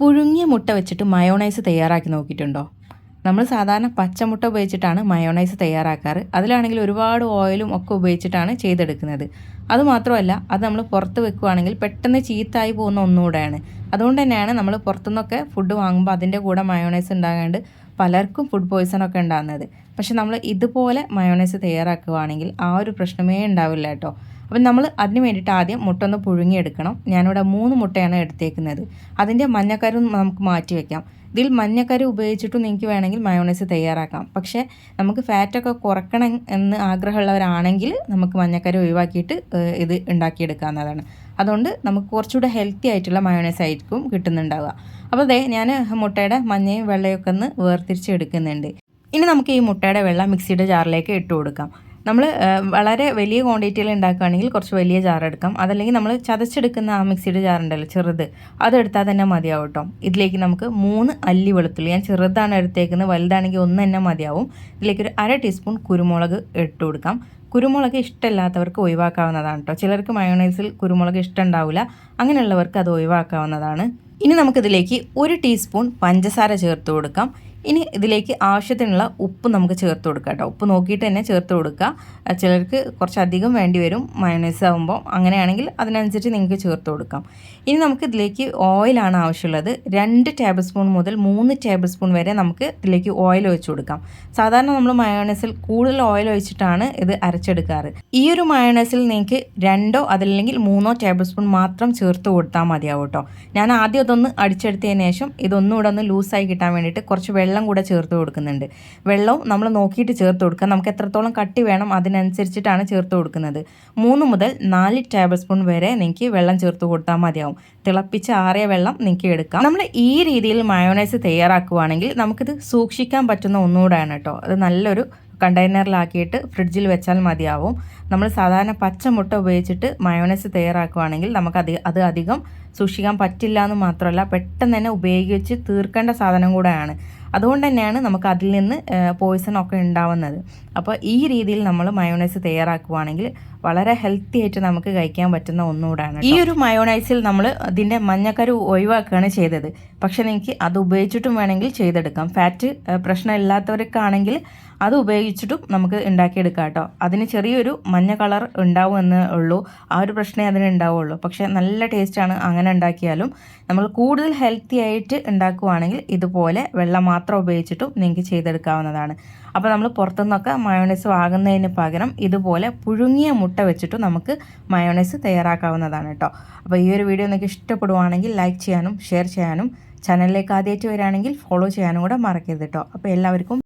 പുഴുങ്ങിയ മുട്ട വെച്ചിട്ട് മയോണൈസ് തയ്യാറാക്കി നോക്കിയിട്ടുണ്ടോ? നമ്മൾ സാധാരണ പച്ചമുട്ട ഉപയോഗിച്ചിട്ടാണ് മയോണൈസ് തയ്യാറാക്കാറ്. അതിലാണെങ്കിൽ ഒരുപാട് ഓയിലും ഒക്കെ ഉപയോഗിച്ചിട്ടാണ് ചെയ്തെടുക്കുന്നത്. അതുമാത്രമല്ല അത് നമ്മൾ പുറത്ത് വെക്കുകയാണെങ്കിൽ പെട്ടെന്ന് ചീത്തായി പോകുന്ന ഒന്നുകൂടെയാണ്. അതുകൊണ്ട് തന്നെയാണ് നമ്മൾ പുറത്തുനിന്നൊക്കെ ഫുഡ് വാങ്ങുമ്പോൾ അതിന്റെ കൂടെ മയോണൈസ് ഉണ്ടാകാണ്ട് പലർക്കും ഫുഡ് പോയ്സൺ ഒക്കെ ഉണ്ടാകുന്നത്. പക്ഷെ നമ്മൾ ഇതുപോലെ മയോണൈസ് തയ്യാറാക്കുകയാണെങ്കിൽ ആ ഒരു പ്രശ്നമേ ഉണ്ടാവില്ല കേട്ടോ. അപ്പം നമ്മൾ അതിന് വേണ്ടിയിട്ട് ആദ്യം മുട്ട ഒന്ന് പുഴുങ്ങിയെടുക്കണം. ഞാനിവിടെ മൂന്ന് മുട്ടയാണ് എടുത്തേക്കുന്നത്. അതിന്റെ മഞ്ഞക്കരും നമുക്ക് മാറ്റി വെക്കാം. ഇതിൽ മഞ്ഞക്കരി ഉപയോഗിച്ചിട്ടും നിങ്ങൾക്ക് വേണമെങ്കിൽ മയോണൈസ് തയ്യാറാക്കാം. പക്ഷേ നമുക്ക് ഫാറ്റൊക്കെ കുറക്കണം എന്ന് ആഗ്രഹമുള്ളവരാണെങ്കിൽ നമുക്ക് മഞ്ഞക്കരി ഒഴിവാക്കിയിട്ട് ഇത് ഉണ്ടാക്കിയെടുക്കാവുന്നതാണ്. അതുകൊണ്ട് നമുക്ക് കുറച്ചുകൂടെ ഹെൽത്തി ആയിട്ടുള്ള മയോണൈസ് ആയിരിക്കും കിട്ടുന്നുണ്ടാവുക. അപ്പോൾ അതെ ഞാൻ മുട്ടയുടെ മഞ്ഞയും വെള്ളയൊക്കെ ഒന്ന് വേർതിരിച്ച് എടുക്കുന്നുണ്ട്. ഇനി നമുക്ക് ഈ മുട്ടയുടെ വെള്ളം മിക്സിയുടെ ജാറിലേക്ക് ഇട്ട് കൊടുക്കാം. നമ്മൾ വളരെ വലിയ ക്വാണ്ടിറ്റിയിൽ ഉണ്ടാക്കുകയാണെങ്കിൽ കുറച്ച് വലിയ ജാർ എടുക്കാം. അതല്ലെങ്കിൽ നമ്മൾ ചതച്ചെടുക്കുന്ന ആ മിക്സിയുടെ ജാറുണ്ടല്ലോ ചെറുത് അതെടുത്താൽ തന്നെ മതിയാവും കേട്ടോ ഇതിലേക്ക് നമുക്ക് മൂന്ന് അല്ലി വെളുത്തുള്ളി ഞാൻ ചെറുതാണ് എടുത്തേക്കുന്നത് വലുതാണെങ്കിൽ ഒന്ന് തന്നെ മതിയാവും. ഇതിലേക്ക് ഒരു അര ടീസ്പൂൺ കുരുമുളക് ഇട്ട് കൊടുക്കാം. കുരുമുളക് ഇഷ്ടമില്ലാത്തവർക്ക് ഒഴിവാക്കാവുന്നതാണ് കേട്ടോ ചിലർക്ക് മയോണൈസിൽ കുരുമുളക് ഇഷ്ടം ഉണ്ടാവില്ല അങ്ങനെയുള്ളവർക്ക് അത് ഒഴിവാക്കാവുന്നതാണ്. ഇനി നമുക്കിതിലേക്ക് ഒരു ടീസ്പൂൺ പഞ്ചസാര ചേർത്ത് കൊടുക്കാം. ഇനി ഇതിലേക്ക് ആവശ്യത്തിനുള്ള ഉപ്പ് നമുക്ക് ചേർത്ത് കൊടുക്കാം കേട്ടോ. ഉപ്പ് നോക്കിയിട്ട് തന്നെ ചേർത്ത് കൊടുക്കുക. ചിലർക്ക് കുറച്ചധികം വേണ്ടി വരും. മയണൈസ് ആകുമ്പോൾ അങ്ങനെയാണെങ്കിൽ അതിനനുസരിച്ച് നിങ്ങൾക്ക് ചേർത്ത് കൊടുക്കാം. ഇനി നമുക്ക് ഇതിലേക്ക് ഓയിലാണ് ആവശ്യമുള്ളത്. രണ്ട് ടേബിൾ സ്പൂൺ മുതൽ മൂന്ന് ടേബിൾ സ്പൂൺ വരെ നമുക്ക് ഇതിലേക്ക് ഓയിൽ ഒഴിച്ച് കൊടുക്കാം. സാധാരണ നമ്മൾ മയോണൈസിൽ കൂടുതൽ ഓയിൽ ഒഴിച്ചിട്ടാണ് ഇത് അരച്ചെടുക്കാറ്. ഈ ഒരു മയോണൈസിൽ നിങ്ങൾക്ക് രണ്ടോ അതല്ലെങ്കിൽ മൂന്നോ ടേബിൾ സ്പൂൺ മാത്രം ചേർത്ത് കൊടുത്താൽ മതിയാവും കേട്ടോ. ഞാൻ ആദ്യം ഇതൊന്ന് അടിച്ചെടുത്തതിന് ശേഷം ഇതൊന്നുകൂടെ ഒന്ന് ലൂസായി കിട്ടാൻ വേണ്ടിയിട്ട് കുറച്ച് വെള്ളം കൂടെ ചേർത്ത് കൊടുക്കുന്നുണ്ട്. വെള്ളവും നമ്മൾ നോക്കിയിട്ട് ചേർത്ത് കൊടുക്കുക. നമുക്ക് എത്രത്തോളം കട്ടി വേണം അതിനനുസരിച്ചിട്ടാണ് ചേർത്ത് കൊടുക്കുന്നത്. മൂന്ന് മുതൽ നാല് ടേബിൾ സ്പൂൺ വരെ നിങ്ങൾക്ക് വെള്ളം ചേർത്ത് കൊടുത്താൽ മതിയാവും. തിളപ്പിച്ച് ആറിയ വെള്ളം നിങ്ങൾക്ക് എടുക്കാം. നമ്മൾ ഈ രീതിയിൽ മയോണൈസ് തയ്യാറാക്കുകയാണെങ്കിൽ നമുക്കിത് സൂക്ഷിക്കാൻ പറ്റുന്ന ഒന്നുകൂടെയാണ് കേട്ടോ. അത് നല്ലൊരു കണ്ടെയ്നറിലാക്കിയിട്ട് ഫ്രിഡ്ജിൽ വെച്ചാൽ മതിയാവും. നമ്മൾ സാധാരണ പച്ചമുട്ട ഉപയോഗിച്ചിട്ട് മയോണൈസ് തയ്യാറാക്കുകയാണെങ്കിൽ നമുക്ക് അത് അത് അധികം സൂക്ഷിക്കാൻ പറ്റില്ല എന്ന് മാത്രമല്ല പെട്ടെന്ന് തന്നെ ഉപയോഗിച്ച് തീർക്കേണ്ട സാധനം കൂടെയാണ്. അതുകൊണ്ട് തന്നെയാണ് നമുക്ക് അതിൽ നിന്ന് പോയിസൺ ഒക്കെ ഉണ്ടാവുന്നത്. അപ്പോൾ ഈ രീതിയിൽ നമ്മൾ മയോണൈസ് തയ്യാറാക്കുവാണെങ്കിൽ വളരെ ഹെൽത്തി ആയിട്ട് നമുക്ക് കഴിക്കാൻ പറ്റുന്ന ഒന്നുകൂടാണ് ഈ ഒരു മയോണൈസിൽ നമ്മൾ അതിന്റെ മഞ്ഞക്കരു ഒഴിവാക്കുകയാണ് ചെയ്തത്. പക്ഷേ നിങ്ങൾക്ക് അത് ഉപയോഗിച്ചിട്ടും വേണമെങ്കിൽ ചെയ്തെടുക്കാം. ഫാറ്റ് പ്രശ്നമില്ലാത്തവർക്കാണെങ്കിൽ അത് ഉപയോഗിച്ചിട്ടും നമുക്ക് ഉണ്ടാക്കിയെടുക്കാം കേട്ടോ. അതിന് ചെറിയൊരു മഞ്ഞ കളർ ഉണ്ടാവും എന്ന് ഉള്ളൂ. ആ ഒരു പ്രശ്നമേ അതിന് ഉണ്ടാവുള്ളൂ. പക്ഷേ നല്ല ടേസ്റ്റാണ് അങ്ങനെ ഉണ്ടാക്കിയാലും നമ്മൾ കൂടുതൽ ഹെൽത്തി ആയിട്ട് ഉണ്ടാക്കുവാണെങ്കിൽ ഇതുപോലെ വെള്ളം മാത്രം ഉപയോഗിച്ചിട്ടും നിങ്ങൾക്ക് ചെയ്തെടുക്കാവുന്നതാണ്. അപ്പോൾ നമ്മൾ പുറത്തുനിന്നൊക്കെ മയോണൈസ് വാങ്ങുന്നതിന് പകരം ഇതുപോലെ പുഴുങ്ങിയ മുട്ട വെച്ചിട്ടും നമുക്ക് മയോണൈസ് തയ്യാറാക്കാവുന്നതാണ് കേട്ടോ അപ്പോൾ ഈ ഒരു വീഡിയോ നിങ്ങൾക്ക് ഇഷ്ടപ്പെടുവാണെങ്കിൽ ലൈക്ക് ചെയ്യാനും ഷെയർ ചെയ്യാനും ചാനലിലേക്ക് ആദ്യമായിട്ട് വരികയാണെങ്കിൽ ഫോളോ ചെയ്യാനും കൂടെ മറക്കരുത് കേട്ടോ അപ്പോൾ എല്ലാവർക്കും